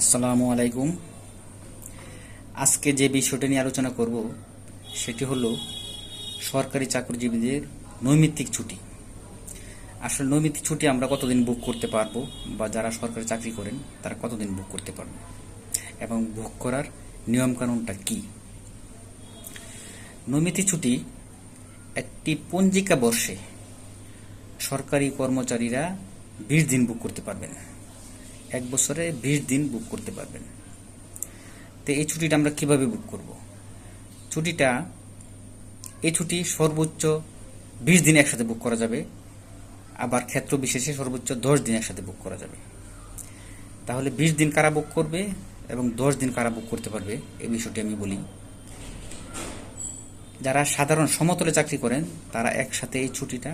আসসালামু আলাইকুম। আজকে যে বিষয়টা নিয়ে আলোচনা করব, সেটি হলো সরকারি চাকরিজীবীদের নৈমিত্তিক ছুটি। আসলে নৈমিত্তিক ছুটি আমরা কতদিন বুক করতে পারব বা যারা সরকারি চাকরি করেন, তারা কতদিন বুক করতে পারবে এবং বুক করার নিয়মকানুনটা কি? নৈমিত্তিক ছুটি একটি পঞ্জিকা বর্ষে সরকারি কর্মচারীরা বিশ দিন বুক করতে পারবেন। এক বছরে বিশ দিন বুক করতে পারবেন। তো এই ছুটিটা আমরা কীভাবে বুক করব? ছুটিটা, এই ছুটি সর্বোচ্চ বিশ দিন একসাথে বুক করা যাবে। আবার ক্ষেত্র বিশেষে সর্বোচ্চ দশ দিন একসাথে বুক করা যাবে। তাহলে বিশ দিন কারা বুক করবে এবং দশ দিন কারা বুক করতে পারবে, এই বিষয়টি আমি বলি। যারা সাধারণ সমতলে চাকরি করেন, তারা একসাথে এই ছুটিটা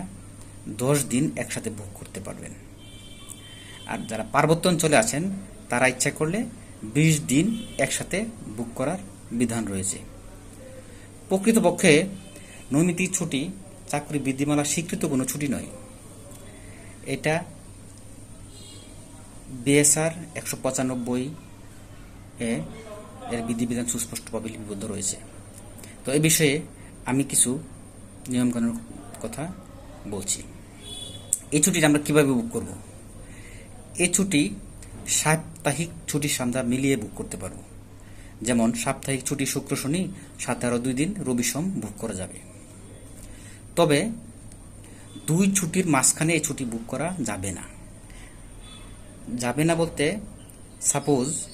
দশ দিন একসাথে বুক করতে পারবেন। আর যারা পার্বত্য অঞ্চলে আছেন, তারা ইচ্ছা করলে বিশ দিন একসাথে বুক করার বিধান রয়েছে। প্রকৃতপক্ষে নৈমিত্তিক ছুটি চাকরি বিধিমালা স্বীকৃত কোনো ছুটি নয়। এটা বিএসআর একশো পঁচানব্বই এ এর বিধিবিধান সুস্পষ্টভাবে লিপিবদ্ধ রয়েছে। তো এ বিষয়ে আমি কিছু নিয়মকানুন কথা বলছি। এই ছুটিটা আমরা কীভাবে বুক করব? এই ছুটি সাপ্তাহিক ছুটির সন্ধ্যা মিলিয়ে বুক করতে পারব। যেমন, সাপ্তাহিক ছুটি শুক্র শনি আরও দুই দিন, রবি সোম বুক করা যাবে। তবে দুই ছুটির মাঝখানে এই ছুটি বুক করা যাবে না। যাবে না বলতে সাপোজ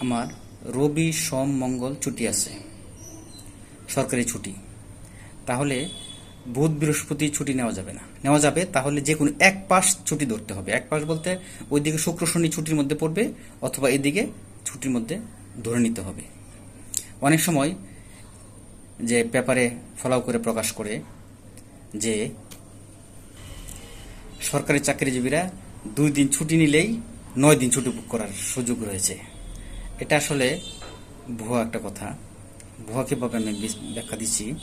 আমার রবি সোম মঙ্গল ছুটি আছে, সরকারি ছুটি। তাহলে বুধ বৃহস্পতি ছুটি নেওয়া যাবে না। নেওয়া যাবে তাহলে যে কোনো এক পাশ ছুটি ধরতে হবে। এক পাশ বলতে ওইদিকে শুক্র শনি ছুটির মধ্যে পড়বে অথবা এদিকে ছুটির মধ্যে ধরে নিতে হবে। অনেক সময় যে পেপারে ফলাও করে প্রকাশ করে যে সরকারি চাকরিজীবীরা দুই দিন ছুটি নিলেই নয় দিন ছুটি করার সুযোগ রয়েছে। এটা আসলে ভুয়া একটা কথা। ভুয়া কীভাবে আমি ব্যাখ্যা দিচ্ছি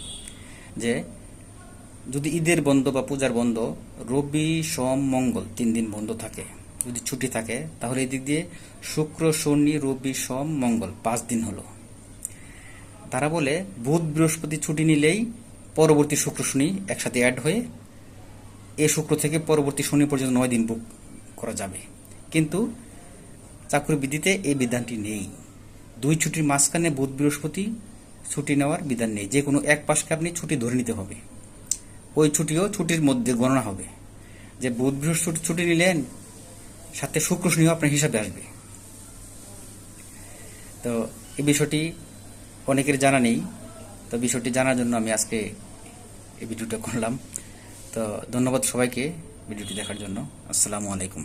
যে যদি ঈদের বন্ধ বা পূজার বন্ধ, রবি, সোম, মঙ্গল তিন দিন বন্ধ থাকে। যদি ছুটি থাকে, তাহলে এই দিক দিয়ে শুক্র, শনি, রবি, সোম, মঙ্গল পাঁচ দিন হলো। তারা বলে, বুধ, বৃহস্পতি ছুটি নিলেই পরবর্তী শুক্র, শনি একসাথে অ্যাড হয়ে এ শুক্র থেকে পরবর্তী শনি পর্যন্ত নয় দিন বুক করা যাবে। কিন্তু চাকরি বিধিতে এই বিধানটি নেই। দুই ছুটির মাঝখানে বুধ, বৃহস্পতি ছুটি নেওয়ার বিধান নেই। যে কোনো এক পাশকে আপনি ছুটি ধরে নিতে হবে। ওই ছুটিও ছুটির মধ্যে গণনা হবে। যে বুধ বৃহস্পতি ছুটি নিলেন, সাথে শুক্র শনিও আপনার হিসাবে আসবে। তো এই বিষয়টি অনেকের জানা নেই, তো বিষয়টি জানার জন্য আমি আজকে এই ভিডিওটা করলাম। তো ধন্যবাদ সবাইকে ভিডিওটি দেখার জন্য। আসসালামু আলাইকুম।